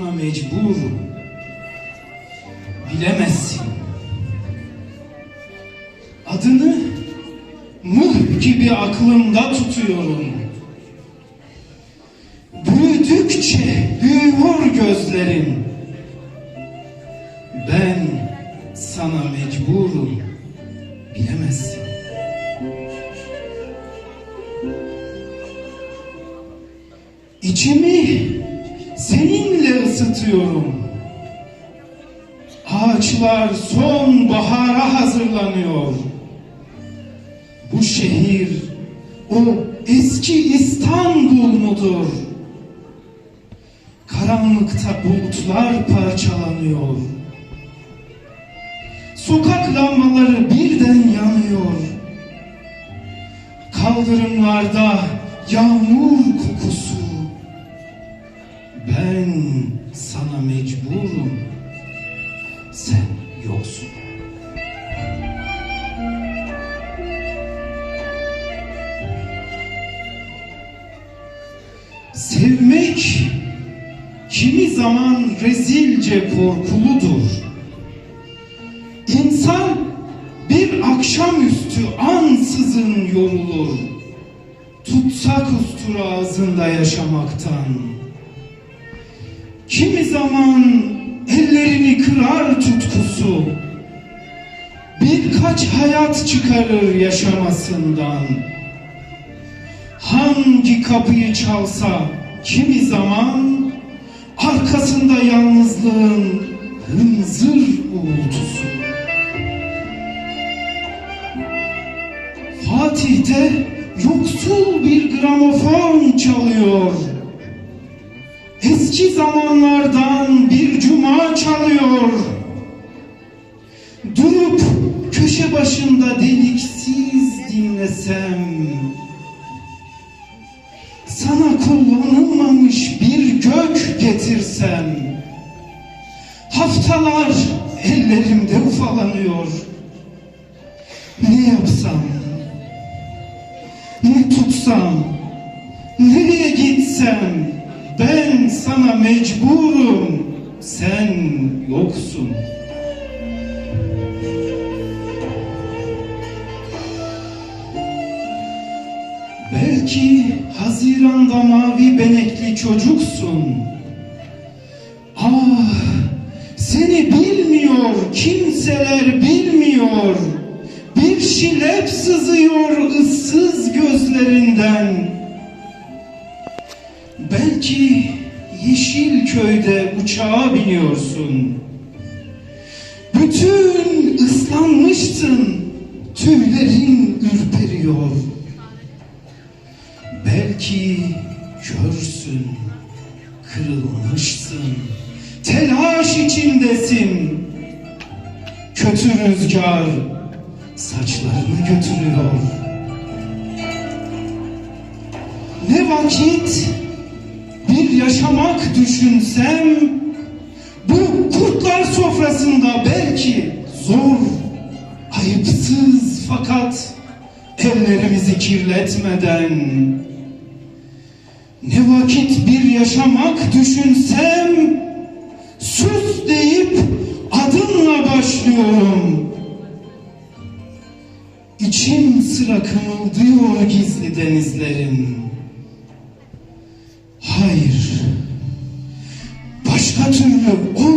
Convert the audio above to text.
mecburum. Bilemezsin. Adını mıh gibi aklımda tutuyorum. Büyüdükçe büyüyor gözlerin. Ben sana mecburum. Bilemezsin. İçimi seninle ısıtıyorum. Ağaçlar son bahara hazırlanıyor. Bu şehir o eski İstanbul mudur? Karanlıkta bulutlar parçalanıyor. Sokak lambaları birden yanıyor. Kaldırımlarda yağmur kokusu. Sevmek kimi zaman rezilce korkuludur. İnsan bir akşamüstü ansızın yorulur. Tutsak ustur ağzında yaşamaktan. Kimi zaman ellerini kırar tutkusu. Birkaç hayat çıkarır yaşamasından. Hangi kapıyı çalsa kimi zaman arkasında yalnızlığın hınzır uğultusu. Fatih'te yoksul bir gramofon çalıyor. Eski zamanlardan bir cuma çalıyor. Durup köşe başında deliksiz dinlesem. Ufalanıyor. Ne yapsam? Ne tutsam? Nereye gitsem? Ben sana mecburum. Sen yoksun. Belki Haziran'da mavi benekli çocuksun. Kimseler bilmiyor. Bir şilep sızıyor ıssız gözlerinden. Belki yeşil köyde uçağa biniyorsun. Bütün ıslanmışsın, tüylerin ürperiyor. Belki körsün, kırılmışsın, telaş içindesin. Kötü rüzgar saçlarını götürüyor. Ne vakit bir yaşamak düşünsem, bu kurtlar sofrasında belki zor, ayıpsız fakat ellerimizi kirletmeden ne vakit bir yaşamak düşünsem başlıyorum. İçim sıra kımıldıyor gizli denizlerin. Hayır, başka türlü olmayacak.